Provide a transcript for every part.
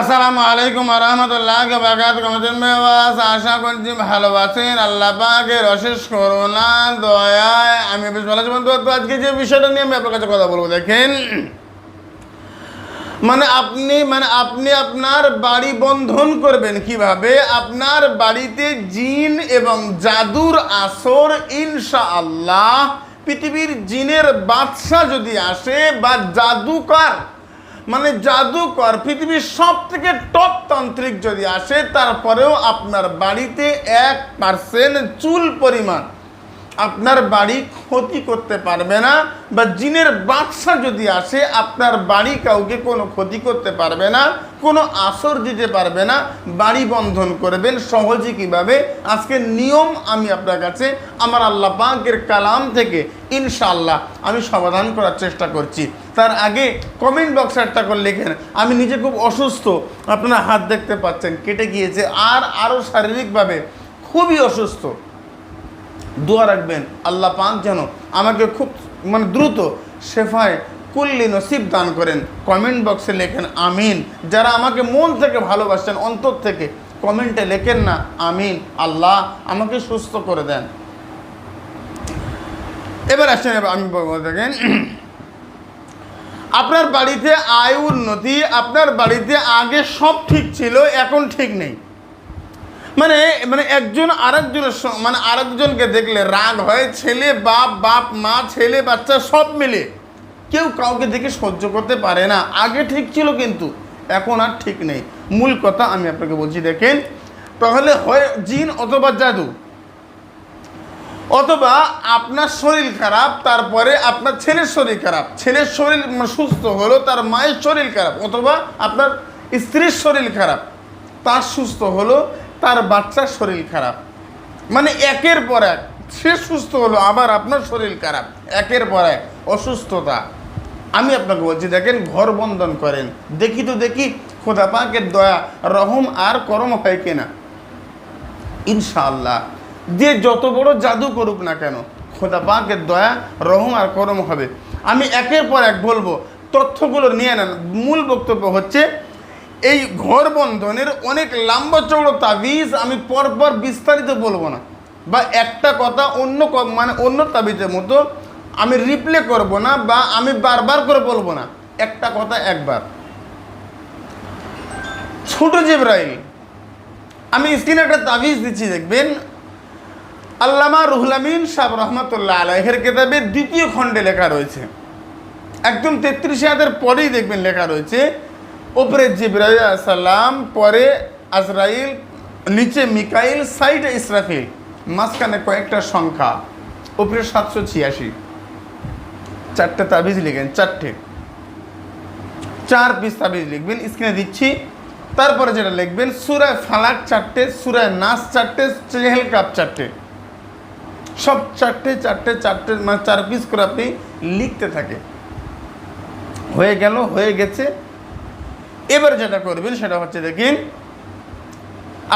আসসালামু আলাইকুম রহমতুল্লাহ বাগাত কমতেন মেওয়াজ আশা করছি ভালো আছেন। আল্লাহ পাকের অশেষ করোনা দয়ায় আমি বেশ ভালো আছি। বন্ধু আজকে যে বিষয়টা নিয়ে আমি আপনার কাছে কথা বলব, দেখেন। মানে আপনি মানে আপনি আপনার বাড়ি বন্ধন করবেন কীভাবে? আপনার বাড়িতে জিন এবং জাদুর আসর ইনশা আল্লাহ পৃথিবীর জিনের বাদশা যদি আসে বা জাদুকর মানে জাদুকর পৃথিবীর সব থেকে টপ তান্ত্রিক যদি আসে, তারপরেও আপনার বাড়িতে এক পার্সেন্ট চুল পরিমাণ। আপনার বাড়ি ক্ষতি করতে পারবে না, বা জিনের বাদশা যদি আসে, আপনার বাড়ি কাউকে কোনো ক্ষতি করতে পারবে না, কোনো আসর দিতে পারবে না, বাড়ি বন্ধন করবেন সহজে কীভাবে? আজকে নিয়ম আমি আপনার কাছে, আমার আল্লাহ পাকের কালাম থেকে ইনশাআল্লাহ আমি সমাধান করার চেষ্টা করছি। তার আগে কমেন্ট বক্সে একটা করে লেখেন, আমি নিজে খুব অসুস্থ, আপনারা হাত দেখতে পাচ্ছেন, কেটে গিয়েছে, আর আরও শারীরিকভাবে খুবই অসুস্থ। দোয়া রাখবেন, আল্লাহ পাক যেন আমাকে খুব মানে দ্রুত শেফায় কুল্লি নসিব দান করেন। কমেন্ট বক্সে লেখেন, আমিন। যারা আমাকে মন থেকে ভালোবাসেন, অন্তর থেকে, কমেন্টে লেখেন না, আমিন। আল্লাহ আমাকে সুস্থ করে দেন। এবার আসেন, এবার আমি দেখেন, আপনার বাড়িতে আয় উন্নতি আপনার বাড়িতে আগে সব ঠিক ছিল, এখন ঠিক নেই। মানে মানে একজন আরেকজনের মানে আরেকজনকে দেখলে রাগ হয়, ছেলে, বাপ বাপ, মা, ছেলে, বাচ্চা, সব মিলে। কেউ কাউকে দেখে সহ্য করতে পারে না। আগে ঠিক ছিল কিন্তু, এখন আর ঠিক নেই। মূল কথা আমি আপনাকে বলছি, দেখেন, তাহলে হয় জিন অথবা জাদু। অথবা আপনার শরীর খারাপ, তারপরে আপনার ছেলের শরীর খারাপ। ছেলের শরীর সুস্থ হলো, তার মায়ের শরীর খারাপ, অথবা আপনার স্ত্রীর শরীর খারাপ, তার সুস্থ হলো তার বাচ্চার শরীর খারাপ। মানে একের পর এক, সে সুস্থ হলো, আবার আপনার শরীর খারাপ। একের পর এক, অসুস্থতা। আমি আপনাকে বলছি, দেখেন ঘর বন্ধন করেন। দেখি তো দেখি, খোদা পাকের দয়া, রহম আর করম হয় কিনা। ইনশাআল্লাহ। যে যত বড় জাদু করুক না কেন, খোদা পাকের দয়া, রহম আর করম হবে। আমি একের পর এক বলব, তথ্যগুলো নিয়ে নেন। মূল বক্তব্য হচ্ছে এই ঘর বন্ধনের অনেক লম্বা চৌড়ো তাবিজ আমি পরপর বিস্তারিত বলব না। বা একটা কথা অন্য মানে অন্য তাবিজের মতো আমি রিপ্লে করব না বা আমি বারবার করে বলব না। একটা কথা একবার। ছোট জিব্রাইল, আমি স্ক্রিনে একটা তাবিজ দিচ্ছি, দেখবেন। আল্লামা রুহুল আমিন সাহ রহমতুল্লাহ আলাইহের কেতাবে দ্বিতীয় খণ্ডে লেখা রয়েছে। একদম তেত্রিশ হাজার পরেই দেখবেন লেখা রয়েছে ওপরে জিব্রাইল সালাম, পরে আজরাইল, নিচে মিকাইল, সাইডে ইসরাফিল। মাঝখানে কয়েকটা সংখ্যা, উপরে সাতশো ছিয়াশি। চারটে তাবিজ লিখেন, চারটে। চার পিস তাবিজ লিখবেন স্ক্রিনে দিচ্ছি। তারপরে যেটা লিখবেন সুরায় ফালাক চারটে সুরায় নাচ চারটে চেহেল কাপ চারটে। সব চারটে চারটে চারটে মানে চার পিস করে আপনি লিখতে থাকে হয়ে গেল, হয়ে গেছে। এবার যেটা করবেন সেটা হচ্ছে দেখেন,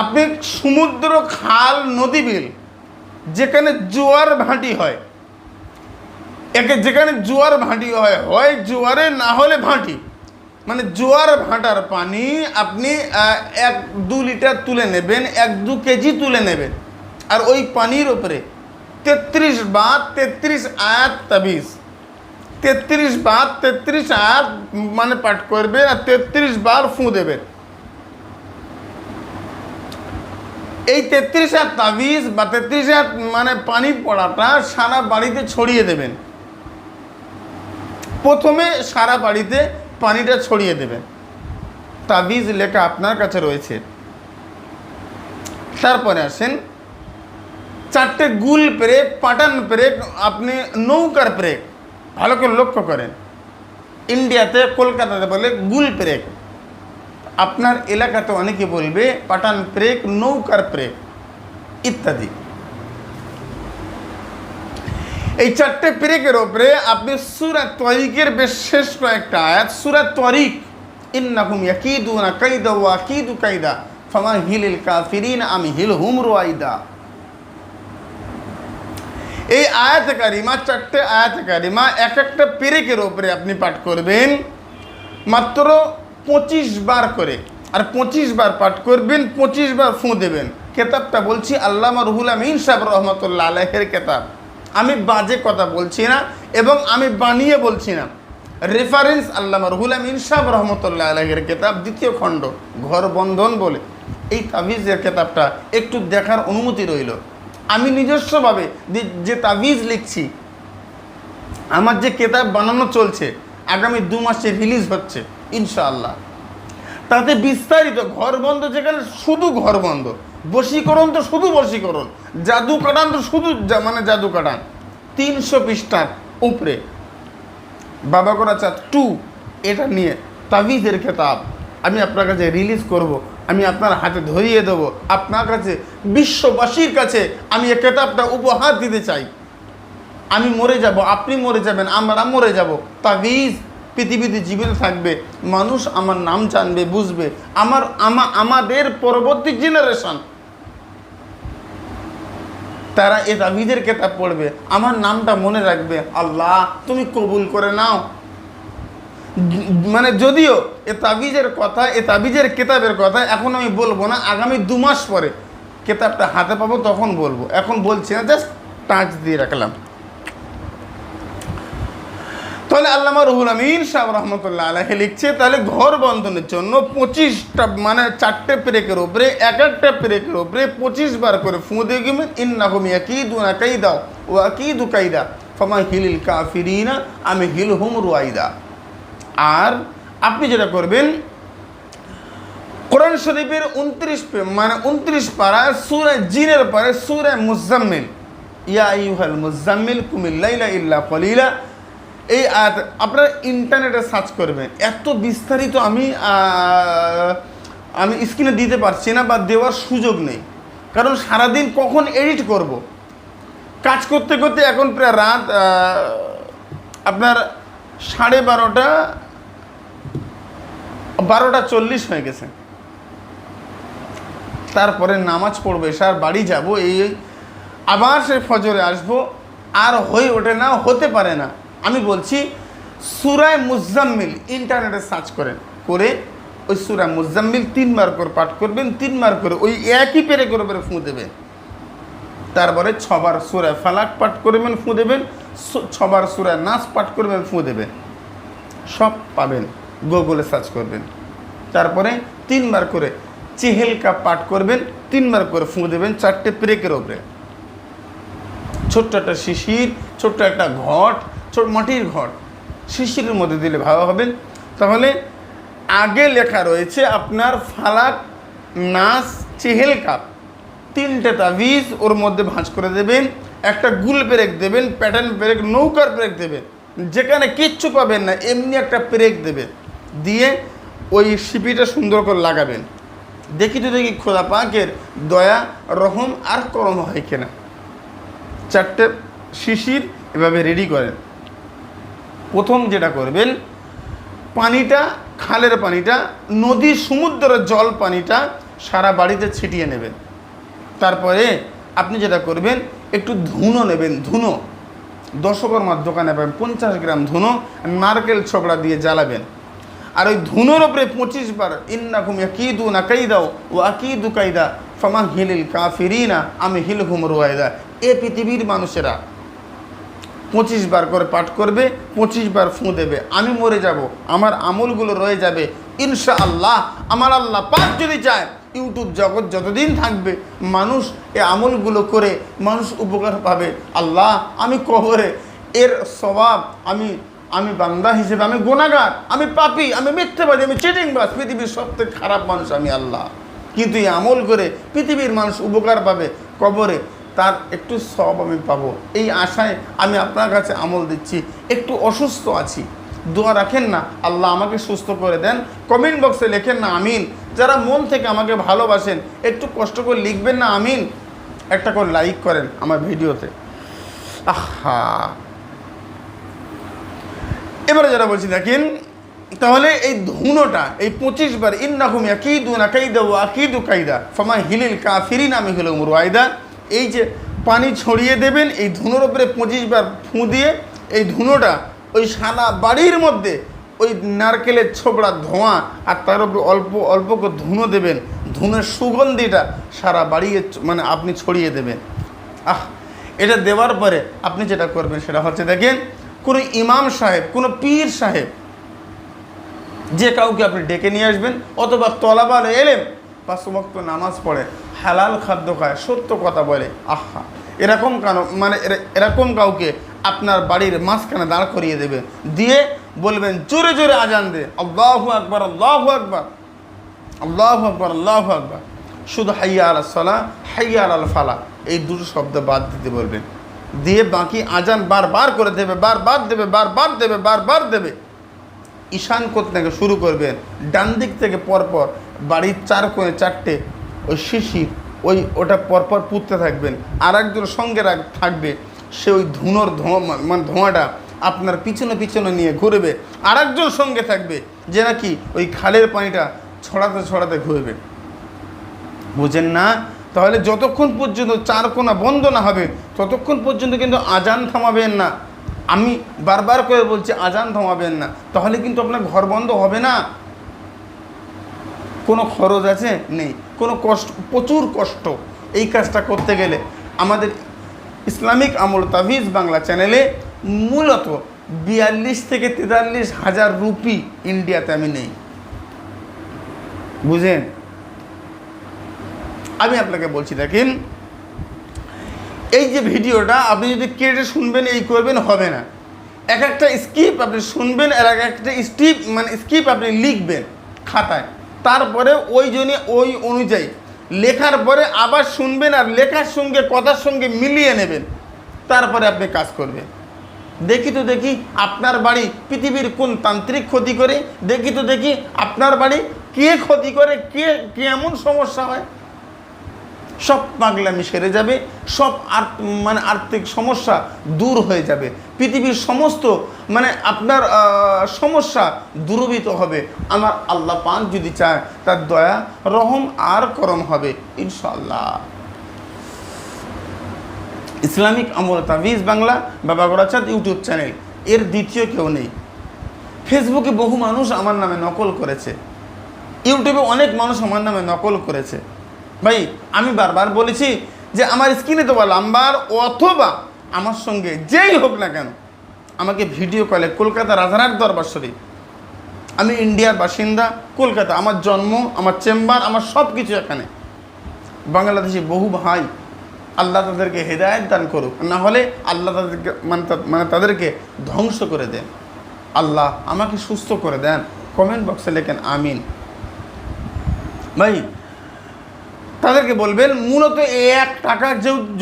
আপনি সমুদ্র, খাল নদী বিল যেখানে জোয়ার ভাঁটি হয়, একে যেখানে জোয়ার ভাঁটি হয় হয় জোয়ারে না হলে ভাঁটি। মানে জোয়ার ভাঁটার পানি আপনি এক দু লিটার তুলে নেবেন, এক দু কেজি তুলে নেবেন। আর ওই পানির ওপরে তেত্রিশ বা তেত্রিশ আয়াত তাবিজ। তেত্রিশ বার তেত্রিশ আর মানে পাঠ করবেন আর তেত্রিশ বার ফুঁ দেবেন এই তেত্রিশ হাত তাবিজ বা তেত্রিশ হাত মানে পানি পড়াটা সারা বাড়িতে ছড়িয়ে দেবেন। প্রথমে সারা বাড়িতে পানিটা ছড়িয়ে দেবেন। তাবিজ লেখা আপনার কাছে রয়েছে। তারপরে আসেন, চারটে গুল প্রেক, পাটান প্রেক, আপনি নৌকার প্রেক ভালো করে লক্ষ্য করেন। ইন্ডিয়াতে, কলকাতাতে বলে গুল প্রেক আপনার এলাকাতে অনেকে বলবে পাটান প্রেক নৌকার প্রেক ইত্যাদি। এই চারটে প্রেকের ওপরে আপনি সুরা তরিকের বেশ শেষ কয়েকটা আয়াত, সুরা তরিক, ইন্নাহুম ইয়াকিদুনা কাইদা ওয়া আকিদু কাইদা ফামা হিলিল কাফিরিন আমি হিল হুম রুয়াইদা এই আয়াত কারিমা চারটে আয়াত কারিমা এক একটা পেরেকের ওপরে আপনি পাঠ করবেন। মাত্র পঁচিশ বার করে। আর পঁচিশ বার পাঠ করবেন, পঁচিশ বার ফুঁ দেবেন। কেতাবটা বলছি, আল্লামা রুহুল আমিন সাহেব রহমতুল্লাহ আলহের কেতাব। আমি বাজে কথা বলছি না এবং আমি বানিয়ে বলছি না। রেফারেন্স আল্লামা রুহুল আমিন সাহেব রহমতুল্লাহ আলহের কেতাব, দ্বিতীয় খণ্ড, ঘর বন্ধন বলে। এই তাবিজের কেতাবটা একটু দেখার অনুমতি রইল। আমি নিজস্বভাবে যে- তাবিজ লিখছি, আমার যে কেতাব বানানো চলছে, আগামী দু মাসে রিলিজ হচ্ছে, ইনশাআল্লাহ। তাতে বিস্তারিত, ঘর বন্ধ যেখানে শুধু ঘর বন্ধ, বশীকরণ তো শুধু বশীকরণ, জাদু কাটান তো শুধু মানে জাদু কাটান, তিনশো পৃষ্ঠার উপরে। বাবা করা চাঁদ টু এটা নিয়ে তাবিজের খেতাব আমি আপনার কাছে রিলিজ করব। আমি আপনার হাতে ধরিয়ে দেবো। আপনার কাছে, বিশ্ববাসীর কাছে আমি এই কেতাবটা উপহার দিতে চাই। আমি মরে যাব, আপনি মরে যাবেন, আমরা মরে যাব। তাবিজ পৃথিবীতে জীবিত থাকবে, মানুষ আমার নাম জানবে, বুঝবে। আমার, আমা, আমাদের পরবর্তী জেনারেশন তারা এ তাবিজের কেতাব পড়বে, আমার নামটা মনে রাখবে। আল্লাহ, তুমি কবুল করে নাও। মানে যদিও এ তাবিজের কথা, এ তাবিজের কেতাবের কথা এখন আমি বলব না। আগামী দু মাস পরে কেতাবটা হাতে পাবো, তখন বলব। এখন বলছি না, জাস্ট টাচ দিয়ে রাখলাম। তাহলে আল্লামা রুহুল আমিন শাহ রহমতুল্লাহ আলাহে লিখছে, তাহলে ঘর বন্ধনের জন্য পঁচিশটা মানে চারটে পেরেকের উপরে, এক একটা পেরেকের উপরে পঁচিশ বার করে ফুঁ দিয়ে গেবেন ইন্না হুমি আকিদু না কাইদা ও আকিদু কাইদা ফমা হিলিল কাফিরিনা আমি হিল হুম রুয়াইদা আর আপনি যেটা করবেন, কোরআন শরীফের উনত্রিশ মানে উনত্রিশ পাড়ায় সুরে জিনের পারে সুরে মুজাম্মিল। ইয়া ইউহাল মুজাম্মিল কুমিল্লাইলা ইল্লা কলিলা। এই আপনারা ইন্টারনেটে সার্চ করবেন। এত বিস্তারিত আমি আমি স্ক্রিনে দিতে পারছি না বা দেওয়ার সুযোগ নেই। কারণ সারাদিন কখন এডিট করব? কাজ করতে করতে এখন প্রায় রাত আপনার সাড়ে বারোটা বারোটা চল্লিশ হয়ে গেছে। তারপরে নামাজ পড়ব এসার বাড়ি যাব, এই এই, আবার সে ফজরে আসব, আর হয়ে ওঠে না, হতে পারে না। আমি বলছি, সুরায় মুজাম্মিল ইন্টারনেটে সার্চ করেন, করে ওই সুরায় মুজাম্মিল তিনবার করে পাঠ করবেন তিনবার করে ওই একই পেরে করে পেরে ফুঁ দেবেন। তারপরে ছবার সুরায় ফালাক পাঠ করবেন, ফুঁ দেবেন ছবার সুরায় নাচ পাঠ করবেন, ফুঁ দেবেন। সব পাবেন। গুগলে সার্চ করবেন। তারপরে তিনবার করে চেহেলকা পাঠ করবেন, তিনবার করে ফুঁ দেবেন চারটে প্রেকের ওপরে। ছোট্ট একটা শিশির, ছোট্ট একটা ঘট, ছোট মাটির ঘট, শিশিরের মধ্যে দিলে ভালো হবেন তাহলে আগে লেখা রয়েছে আপনার ফালাক, নাস চেহেল কাপ তিনটে তাবিজ ওর মধ্যে ভাঁজ করে দেবেন, একটা গুল পেরেক দেবেন প্যাটার্ন পেরেক, নৌকার পেরেক দেবেন। যেখানে কিচ্ছু পাবেন না, এমনি একটা পেরেক দেবে দিয়ে ওই সিপিটা সুন্দর করে লাগাবেন। দেখি তো দেখি খোদা পাকের দয়া, রহম আর করম হয় কিনা। চারটে শিশির এভাবে রেডি করেন। প্রথম যেটা করবেন, পানিটা, খালের পানিটা নদী সমুদ্রের জল পানিটা সারা বাড়িতে ছিটিয়ে নেবেন। তারপরে আপনি যেটা করবেন, একটু ধুনো নেবেন, ধুনো। দশকর্মার দোকানে পাবেন পঞ্চাশ গ্রাম ধুনো, নারকেল ছোকড়া দিয়ে জ্বালাবেন। আর ওই ধুনোর ওপরে পঁচিশ বার কি দু না কাইদাও ও আকি দু কাইদা, ফমা হিলিল কাফিরিনা আমি হিল হুম রোয়াইদা এ পৃথিবীর মানুষেরা পঁচিশ বার করে পাঠ করবে, পঁচিশ বার ফুঁ দেবে, আমি মরে যাব, আমার আমলগুলো রয়ে যাবে ইনশা আল্লাহ আমার আল্লাহ পাক যদি চায়, ইউটিউব জগৎ যতদিন থাকবে, মানুষ এ আমলগুলো করে, মানুষ উপকার পাবে। আল্লাহ, আমি কবরে এর স্বভাব, আমি আমি বান্দা হিসেবে, আমি গোনাগার আমি পাপি, আমি মিথ্যেবাদী, আমি চিটিংবাজ, পৃথিবীর সবথেকে খারাপ মানুষ আমি আল্লাহ। কিন্তু এই আমল করে পৃথিবীর মানুষ উপকার পাবে কবরে, তার একটু সব আমি পাবো। এই আশায় আমি আপনার কাছে আমল দিচ্ছি। একটু অসুস্থ আছি। দোয়া রাখেন না, আল্লাহ আমাকে সুস্থ করে দেন। কমেন্ট বক্সে লেখেন না, আমিন। যারা মন থেকে আমাকে ভালোবাসেন, একটু কষ্ট করে লিখবেন না, আমিন। একটা করে লাইক করেন আমার ভিডিওতে। আহা। এবারে যারা বলছি, দেখেন, তাহলে এই ধুনোটা, এই পঁচিশ বার, ইন্নাহুম না কাইদা ও আকিদু কাইদা, ফমা হিলিল কাফিরিন আমি হলো মুরওয়াইদা এই যে পানি ছড়িয়ে দেবেন, এই ধুনোর উপরে পঁচিশ বার ফুঁ দিয়ে, এই ধুনোটা ওই সারা বাড়ির মধ্যে, ওই নারকেলের ছোবড়া ধোঁয়া আর তার উপরে অল্প অল্প করে ধুনো দেবেন। ধুনের সুগন্ধিটা সারা বাড়িয়ে মানে আপনি ছড়িয়ে দেবেন। আহ, এটা দেওয়ার পরে আপনি যেটা করবেন সেটা হচ্ছে, দেখেন কোনো ইমাম সাহেব, কোনো পীর সাহেব, যে কাউকে আপনি ডেকে নিয়ে আসবেন অথবা তলাবাল এলেম, পাঁচ ওয়াক্ত নামাজ পড়ে, হালাল খাদ্য খায়, সত্য কথা বলে, আহা, এরকম কেন মানে এরা- এরকম কাউকে আপনার বাড়ির মাঝখানে দাঁড় করিয়ে দেবে, দিয়ে বলবেন, জোরে জোরে আজান দে, আল্লাহু আকবার আল্লাহু আকবার আল্লাহু আকবার আল্লাহু আকবার। শুধু হাইয়া আল সালা হাইয়া আল ফালা এই দুটো শব্দ বাদ দিতে বলবেন। দিয়ে বাকি আজান বারবার করে দেবে, বারবার দেবে বারবার দেবে বারবার দেবে। ঈশান থেকে শুরু করবেন ডান দিক থেকে পরপর বাড়ির চার কোণে চারটে ওই শিশির, ওই ওটা পরপর পুঁততে থাকবেন। আর একজন সঙ্গে রাখ- থাকবে, সে ওই ধুনোর ধোঁয়া মানে ধোঁয়াটা আপনার পিছনে পিছনে নিয়ে ঘুরবে। আর একজন সঙ্গে থাকবে, যে নাকি ওই খালের পানিটা ছড়াতে ছড়াতে ঘুরবে। বুঝেন না? তাহলে যতক্ষণ পর্যন্ত চার কোনা বন্ধ না হবে, ততক্ষণ পর্যন্ত কিন্তু আজান থামাবেন না। আমি বারবার করে বলছি, আজান থামাবেন না। তাহলে কিন্তু আপনার ঘর বন্ধ হবে না। কোনো খরচ আছে? নেই। কোনো কষ্ট, প্রচুর কষ্ট এই কাজটা করতে গেলে। আমাদের ইসলামিক আমল তাভিজ বাংলা চ্যানেলে মূলত বিয়াল্লিশ থেকে তেতাল্লিশ হাজার রুপি ইন্ডিয়াতে আমি নেই। বুঝেন? আমি আপনাকে বলছি, দেখেন, এই যে ভিডিওটা আপনি যদি কেটে শুনবেন, এই করবেন, হবে না। এক একটা স্কিপ আপনি শুনবেন আর এক একটা স্টিপ মানে স্কিপ আপনি লিখবেন খাতায়। তারপরে ওই জন্য ওই অনুযায়ী লেখার পরে আবার শুনবেন আর লেখার সঙ্গে, কথার সঙ্গে মিলিয়ে নেবেন। তারপরে আপনি কাজ করবেন। দেখি তো দেখি আপনার বাড়ি পৃথিবীর কোন তান্ত্রিক ক্ষতি করে, দেখি তো দেখি আপনার বাড়ি কে ক্ষতি করে, কে কে এমন সমস্যা হয়। সব পাগলামি সেরে যাবে, সব আর মানে আর্থিক সমস্যা দূর হয়ে যাবে। পৃথিবীর সমস্ত মানে আপনার সমস্যা দূরবিত হবে। আমার আল্লাহ পাক যদি চায়, তার দয়া, রহম আর করম হবে ইনশাল্লাহ ইসলামিক আমল তাবিজ বাংলা, বাবা গোড়াচাঁদ ইউটিউব চ্যানেল। এর দ্বিতীয় কেউ নেই। ফেসবুকে বহু মানুষ আমার নামে নকল করেছে। ইউটিউবে অনেক মানুষ আমার নামে নকল করেছে। ভাই, আমি বারবার বলেছি যে আমার স্ক্রিনে তো দেওয়া নাম্বার অথবা আমার সঙ্গে যেই হোক না কেন আমাকে ভিডিও কলে কলকাতা রাজারহাট দরবার শরীফ। আমি ইন্ডিয়ার বাসিন্দা, কলকাতা, আমার জন্ম, আমার চেম্বার, আমার সব কিছু এখানে। বাংলাদেশি বহু ভাই আল্লাহ তাদেরকে হেদায়ত দান করুক, না হলে আল্লাহ তাদেরকে মানে মানে তাদেরকে ধ্বংস করে দেন। আল্লাহ আমাকে সুস্থ করে দেন। কমেন্ট বক্সে লেখেন, আমিন। ভাই তাদেরকে বলবেন, মূলত এক টাকা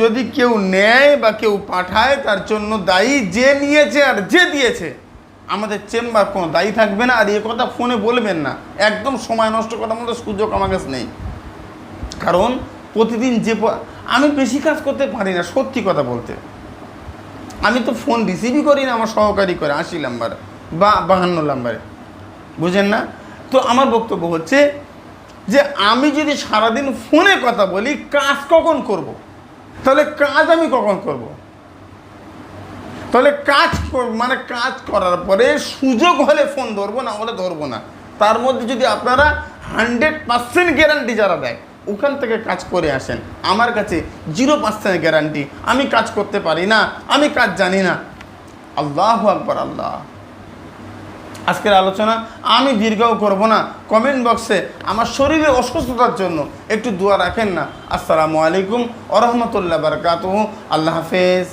যদি কেউ নেয় বা কেউ পাঠায়, তার জন্য দায়ী যে নিয়েছে আর যে দিয়েছে। আমাদের চেম্বার কোনো দায়ী থাকবে না, আর এ কথা ফোনে বলবেন না। একদম সময় নষ্ট করার মতো সুযোগ আমার কাছে নেই। কারণ প্রতিদিন যে আমি বেশি কাজ করতে পারি না, সত্যি কথা বলতে। আমি তো ফোন রিসিভই করি না, আমার সহকারী করে, আশি নাম্বার বা বাহান্ন নাম্বারে বুঝেন না? তো আমার বক্তব্য হচ্ছে যে আমি যদি সারাদিন ফোনে কথা বলি, কাজ কখন করব। তাহলে কাজ আমি কখন করব। তাহলে কাজ মানে কাজ করার পরে সুযোগ হলে ফোন ধরবো না হলে ধরবো না। তার মধ্যে যদি আপনারা হান্ড্রেড পার্সেন্ট গ্যারান্টি যারা দেয়, ওখান থেকে কাজ করে আসেন। আমার কাছে জিরো পার্সেন্ট গ্যারান্টি। আমি কাজ করতে পারি না, আমি কাজ জানি না। আল্লাহ আকবর, আল্লাহ। আজকের আলোচনা আমি দীর্ঘও করব না। কমেন্ট বক্সে আমার শরীরে অসুস্থতার জন্য একটু দোয়া রাখেন না। আসসালামু আলাইকুম ওরহমতুল্লাহ রহমতুল্লাহ বারকাত আল্লাহ হাফেজ।